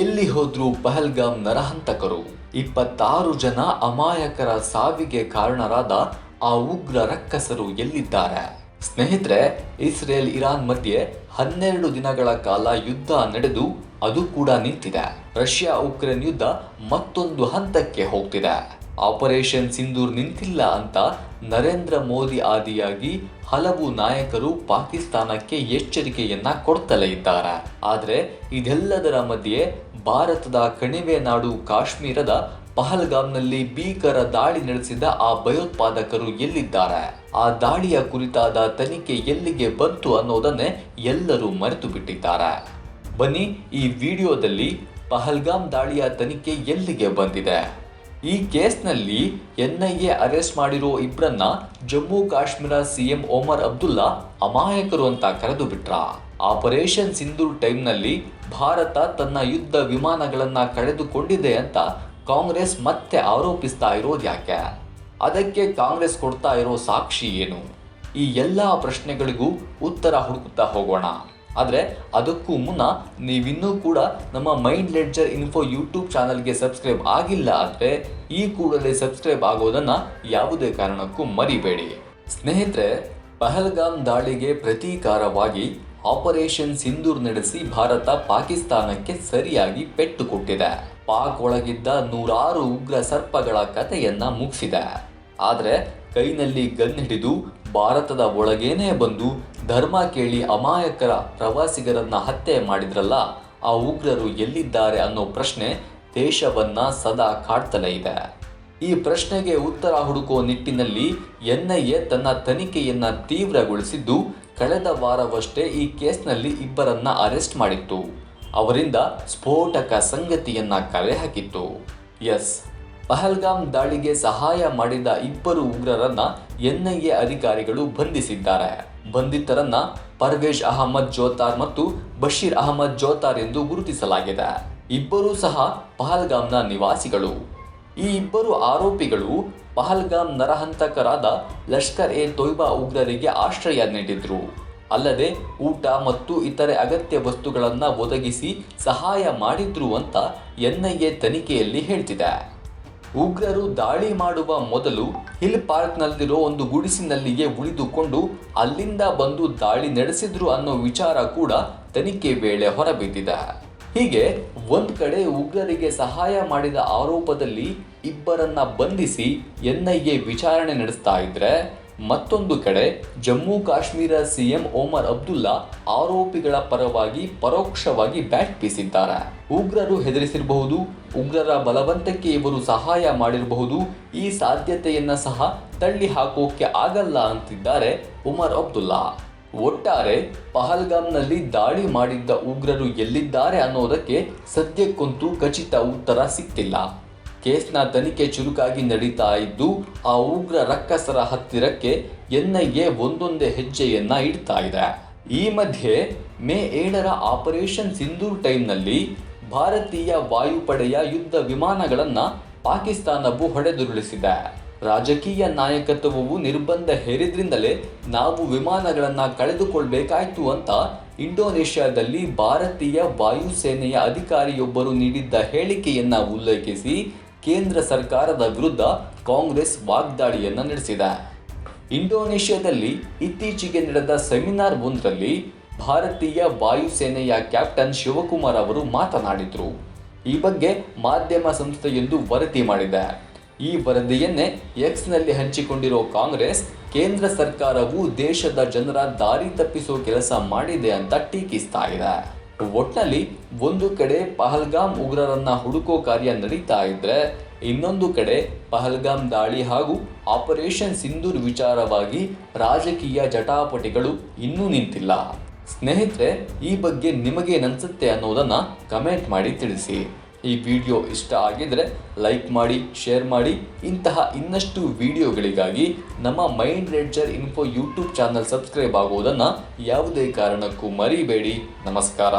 ಎಲ್ಲಿ ಹೋದ್ರು ಪಹಲ್ಗಾಮ್ ನರಹಂತಕರು. ಇಪ್ಪತ್ತಾರು ಜನ ಅಮಾಯಕರ ಸಾವಿಗೆ ಕಾರಣರಾದ ಆ ಉಗ್ರ ರಕ್ಕಸರು ಎಲ್ಲಿದ್ದಾರೆ? ಸ್ನೇಹಿತರೆ, ಇಸ್ರೇಲ್ ಇರಾನ್ ಮಧ್ಯೆ ಹನ್ನೆರಡು ದಿನಗಳ ಕಾಲ ಯುದ್ಧ ನಡೆದು ಅದು ಕೂಡ ನಿಂತಿದೆ. ರಷ್ಯಾ ಉಕ್ರೇನ್ ಯುದ್ಧ ಮತ್ತೊಂದು ಹಂತಕ್ಕೆ ಹೋಗ್ತಿದೆ. ಆಪರೇಷನ್ ಸಿಂಧೂರ್ ನಿಂತಿಲ್ಲ ಅಂತ ನರೇಂದ್ರ ಮೋದಿ ಆದಿಯಾಗಿ ಹಲವು ನಾಯಕರು ಪಾಕಿಸ್ತಾನಕ್ಕೆ ಎಚ್ಚರಿಕೆಯನ್ನ ಕೊಡ್ತಲೇ ಇದ್ದಾರೆ. ಆದರೆ ಇದೆಲ್ಲದರ ಮಧ್ಯೆ ಭಾರತದ ಕಣಿವೆ ನಾಡು ಕಾಶ್ಮೀರದ ಪಹಲ್ಗಾಮ್ನಲ್ಲಿ ಭೀಕರ ದಾಳಿ ನಡೆಸಿದ ಆ ಭಯೋತ್ಪಾದಕರು ಎಲ್ಲಿದ್ದಾರೆ? ಆ ದಾಳಿಯ ಕುರಿತಾದ ತನಿಖೆ ಎಲ್ಲಿಗೆ ಬಂತು ಅನ್ನೋದನ್ನೇ ಎಲ್ಲರೂ ಮರೆತು ಬಿಟ್ಟಿದ್ದಾರೆ ಬನ್ನಿ ಈ ವಿಡಿಯೋದಲ್ಲಿ ಪಹಲ್ಗಾಮ್ ದಾಳಿಯ ತನಿಖೆ ಎಲ್ಲಿಗೆ ಬಂದಿದೆ? ಈ ಕೇಸ್ನಲ್ಲಿ ಎನ್ಐಎ ಅರೆಸ್ಟ್ ಮಾಡಿರೋ ಇಬ್ಬರನ್ನ ಜಮ್ಮು ಕಾಶ್ಮೀರ ಸಿಎಂ ಒಮರ್ ಅಬ್ದುಲ್ಲಾ ಅಮಾಯಕರು ಅಂತ ಕರೆದು ಬಿಟ್ರ ಆಪರೇಷನ್ ಸಿಂಧೂರ್ ಟೈಮ್ನಲ್ಲಿ ಭಾರತ ತನ್ನ ಯುದ್ಧ ವಿಮಾನಗಳನ್ನು ಕಳೆದುಕೊಂಡಿದೆ ಅಂತ ಕಾಂಗ್ರೆಸ್ ಮತ್ತೆ ಆರೋಪಿಸ್ತಾ ಇರೋದು ಯಾಕೆ? ಅದಕ್ಕೆ ಕಾಂಗ್ರೆಸ್ ಕೊಡ್ತಾ ಇರೋ ಸಾಕ್ಷಿ ಏನು? ಈ ಎಲ್ಲ ಪ್ರಶ್ನೆಗಳಿಗೂ ಉತ್ತರ ಹುಡುಕುತ್ತಾ ಹೋಗೋಣ. ಆದರೆ ಅದಕ್ಕೂ ಮುನ್ನ ನೀವಿನ್ನೂ ಕೂಡ ನಮ್ಮ ಮೈಂಡ್ ಲೆಡ್ಜರ್ ಇನ್ಫೋ ಯೂಟ್ಯೂಬ್ ಚಾನಲ್ಗೆ ಸಬ್ಸ್ಕ್ರೈಬ್ ಆಗಿಲ್ಲ ಅಂದರೆ ಈ ಕೂಡಲೇ ಸಬ್ಸ್ಕ್ರೈಬ್ ಆಗೋದನ್ನು ಯಾವುದೇ ಕಾರಣಕ್ಕೂ ಮರಿಬೇಡಿ. ಸ್ನೇಹಿತರೆ, ಪಹಲ್ಗಾಮ್ ದಾಳಿಗೆ ಪ್ರತೀಕಾರವಾಗಿ ಆಪರೇಷನ್ ಸಿಂಧೂರ್ ನಡೆಸಿ ಭಾರತ ಪಾಕಿಸ್ತಾನಕ್ಕೆ ಸರಿಯಾಗಿ ಪೆಟ್ಟು ಕೊಟ್ಟಿದೆ. ಪಾಕ್ ಒಳಗಿದ್ದ ನೂರಾರು ಉಗ್ರ ಸರ್ಪಗಳ ಕಥೆಯನ್ನ ಮುಗಿಸಿದೆ. ಆದರೆ ಕೈನಲ್ಲಿ ಗನ್ ಹಿಡಿದು ಭಾರತದ ಒಳಗೇನೆ ಬಂದು ಧರ್ಮ ಕೇಳಿ ಅಮಾಯಕರ ಪ್ರವಾಸಿಗರನ್ನ ಹತ್ಯೆ ಮಾಡಿದ್ರಲ್ಲ, ಆ ಉಗ್ರರು ಎಲ್ಲಿದ್ದಾರೆ ಅನ್ನೋ ಪ್ರಶ್ನೆ ದೇಶವನ್ನ ಸದಾ ಕಾಡ್ತಲೇ ಇದೆ. ಈ ಪ್ರಶ್ನೆಗೆ ಉತ್ತರ ಹುಡುಕೋ ನಿಟ್ಟಿನಲ್ಲಿ ಎನ್ಐಎ ತನ್ನ ತನಿಖೆಯನ್ನ ತೀವ್ರಗೊಳಿಸಿದ್ದು ಕಳೆದ ವಾರವಷ್ಟೇ ಈ ಕೇಸ್ನಲ್ಲಿ ಇಬ್ಬರನ್ನ ಅರೆಸ್ಟ್ ಮಾಡಿತ್ತು. ಅವರಿಂದ ಸ್ಫೋಟಕ ಸಂಗತಿಯನ್ನ ಕಲೆ ಹಾಕಿತ್ತು. ಎಸ್. ಪಹಲ್ಗಾಮ್ ದಾಳಿಗೆ ಸಹಾಯ ಮಾಡಿದ ಇಬ್ಬರು ಉಗ್ರರನ್ನ ಎನ್ಐಎ ಅಧಿಕಾರಿಗಳು ಬಂಧಿಸಿದ್ದಾರೆ. ಬಂಧಿತರನ್ನ ಪರ್ವೇಶ್ ಅಹಮದ್ ಜೋತಾರ್ ಮತ್ತು ಬಶೀರ್ ಅಹಮದ್ ಜೋತಾರ್ ಎಂದು ಗುರುತಿಸಲಾಗಿದೆ. ಇಬ್ಬರೂ ಸಹ ಪಹಲ್ಗಾಮ್ನ ನಿವಾಸಿಗಳು. ಈ ಇಬ್ಬರು ಆರೋಪಿಗಳು ಪಹಲ್ಗಾಮ್ ನರಹಂತಕರಾದ ಲಷ್ಕರ್ ಎ ತೊಯ್ಬಾ ಉಗ್ರರಿಗೆ ಆಶ್ರಯ ನೀಡಿದ್ರು. ಅಲ್ಲದೆ ಊಟ ಮತ್ತು ಇತರೆ ಅಗತ್ಯ ವಸ್ತುಗಳನ್ನು ಒದಗಿಸಿ ಸಹಾಯ ಮಾಡಿದ್ರು ಅಂತ ಎನ್ಐಎ ತನಿಖೆಯಲ್ಲಿ ಹೇಳ್ತಿದೆ. ಉಗ್ರರು ದಾಳಿ ಮಾಡುವ ಮೊದಲು ಹಿಲ್ ಪಾರ್ಕ್ನಲ್ಲಿರೋ ಒಂದು ಗುಡಿಸಿನಲ್ಲಿಯೇ ಉಳಿದುಕೊಂಡು ಅಲ್ಲಿಂದ ಬಂದು ದಾಳಿ ನಡೆಸಿದ್ರು ಅನ್ನೋ ವಿಚಾರ ಕೂಡ ತನಿಖೆ ವೇಳೆ ಹೊರಬಿದ್ದಿದೆ. ಹೀಗೆ ಒಂದು ಕಡೆ ಉಗ್ರರಿಗೆ ಸಹಾಯ ಮಾಡಿದ ಆರೋಪದಲ್ಲಿ ಇಬ್ಬರನ್ನ ಬಂಧಿಸಿ ಎನ್ಐಎ ವಿಚಾರಣೆ ನಡೆಸ್ತಾ ಇದ್ರೆ ಮತ್ತೊಂದು ಕಡೆ ಜಮ್ಮು ಕಾಶ್ಮೀರ ಸಿಎಂ ಒಮರ್ ಅಬ್ದುಲ್ಲಾ ಆರೋಪಿಗಳ ಪರವಾಗಿ ಪರೋಕ್ಷವಾಗಿ ಬ್ಯಾಟ್ ಬೀಸಿದ್ದಾರೆ. ಉಗ್ರರು ಹೆದರಿಸಿರಬಹುದು, ಉಗ್ರರ ಬಲವಂತಕ್ಕೆ ಇವರು ಸಹಾಯ ಮಾಡಿರಬಹುದು, ಈ ಸಾಧ್ಯತೆಯನ್ನ ಸಹ ತಳ್ಳಿ ಹಾಕೋಕೆ ಆಗಲ್ಲ ಅಂತಿದ್ದಾರೆ ಉಮರ್ ಅಬ್ದುಲ್ಲಾ. ಒಟ್ಟಾರೆ ಪಹಲ್ಗಾಮ್ನಲ್ಲಿ ದಾಳಿ ಮಾಡಿದ್ದ ಉಗ್ರರು ಎಲ್ಲಿದ್ದಾರೆ ಅನ್ನೋದಕ್ಕೆ ಸದ್ಯಕ್ಕಂತೂ ಖಚಿತ ಉತ್ತರ ಸಿಕ್ತಿಲ್ಲ ಕೇಸ್ನ ತನಿಖೆ ಚುರುಕಾಗಿ ನಡೀತಾ ಇದ್ದು, ಆ ಉಗ್ರ ರಕ್ಕಸರ ಹತ್ತಿರಕ್ಕೆ ಎನ್ಐಎ ಒಂದೊಂದೇ ಹೆಜ್ಜೆಯನ್ನ ಇಡ್ತಾ ಇದೆ. ಈ ಮಧ್ಯೆ ಮೇ ಏಳರ ಆಪರೇಷನ್ ಸಿಂಧೂರ್ ಟೈಮ್ನಲ್ಲಿ ಭಾರತೀಯ ವಾಯುಪಡೆಯ ಯುದ್ಧ ವಿಮಾನಗಳನ್ನು ಪಾಕಿಸ್ತಾನವು ಹೊಡೆದುರುಳಿಸಿದೆ. ರಾಜಕೀಯ ನಾಯಕತ್ವವು ನಿರ್ಬಂಧ ಹೇರಿದ್ರಿಂದಲೇ ನಾವು ವಿಮಾನಗಳನ್ನು ಕಳೆದುಕೊಳ್ಬೇಕಾಯ್ತು ಅಂತ ಇಂಡೋನೇಷ್ಯಾದಲ್ಲಿ ಭಾರತೀಯ ವಾಯುಸೇನೆಯ ಅಧಿಕಾರಿಯೊಬ್ಬರು ನೀಡಿದ್ದ ಹೇಳಿಕೆಯನ್ನ ಉಲ್ಲೇಖಿಸಿ ಕೇಂದ್ರ ಸರ್ಕಾರದ ವಿರುದ್ಧ ಕಾಂಗ್ರೆಸ್ ವಾಗ್ದಾಳಿಯನ್ನು ನಡೆಸಿದೆ. ಇಂಡೋನೇಷ್ಯಾದಲ್ಲಿ ಇತ್ತೀಚೆಗೆ ನಡೆದ ಸೆಮಿನಾರ್ ಒಂದರಲ್ಲಿ ಭಾರತೀಯ ವಾಯುಸೇನೆಯ ಕ್ಯಾಪ್ಟನ್ ಶಿವಕುಮಾರ್ ಅವರು ಮಾತನಾಡಿದರು. ಈ ಬಗ್ಗೆ ಮಾಧ್ಯಮ ಸಂಸ್ಥೆಯೊಂದು ವರದಿ ಮಾಡಿದೆ. ಈ ವರದಿಯನ್ನೇ ಎಕ್ಸ್ನಲ್ಲಿ ಹಂಚಿಕೊಂಡಿರೋ ಕಾಂಗ್ರೆಸ್, ಕೇಂದ್ರ ಸರ್ಕಾರವು ದೇಶದ ಜನರ ದಾರಿ ತಪ್ಪಿಸೋ ಕೆಲಸ ಮಾಡಿದೆ ಅಂತ ಟೀಕಿಸ್ತಾ ಇದೆ. ಒಟ್ನಲ್ಲಿ ಒಂದು ಕಡೆ ಪಹಲ್ಗಾಮ್ ಉಗ್ರರನ್ನ ಹುಡುಕೋ ಕಾರ್ಯ ನಡೀತಾ ಇದ್ರೆ, ಇನ್ನೊಂದು ಕಡೆ ಪಹಲ್ಗಾಮ್ ದಾಳಿ ಹಾಗೂ ಆಪರೇಷನ್ ಸಿಂಧೂರ್ ವಿಚಾರವಾಗಿ ರಾಜಕೀಯ ಜಟಾಪಟಿಗಳು ಇನ್ನೂ ನಿಂತಿಲ್ಲ. ಸ್ನೇಹಿತರೆ, ಈ ಬಗ್ಗೆ ನಿಮಗೇನನ್ಸುತ್ತೆ ಅನ್ನೋದನ್ನು ಕಮೆಂಟ್ ಮಾಡಿ ತಿಳಿಸಿ. ಈ ವಿಡಿಯೋ ಇಷ್ಟ ಆಗಿದ್ರೆ ಲೈಕ್ ಮಾಡಿ, ಶೇರ್ ಮಾಡಿ. ಇಂತಹ ಇನ್ನಷ್ಟು ವಿಡಿಯೋಗಳಿಗಾಗಿ ನಮ್ಮ mind ledger info YouTube channel subscribe ಆಗುವುದನ್ನು ಯಾವುದೇ ಕಾರಣಕ್ಕೂ ಮರಿಬೇಡಿ. ನಮಸ್ಕಾರ.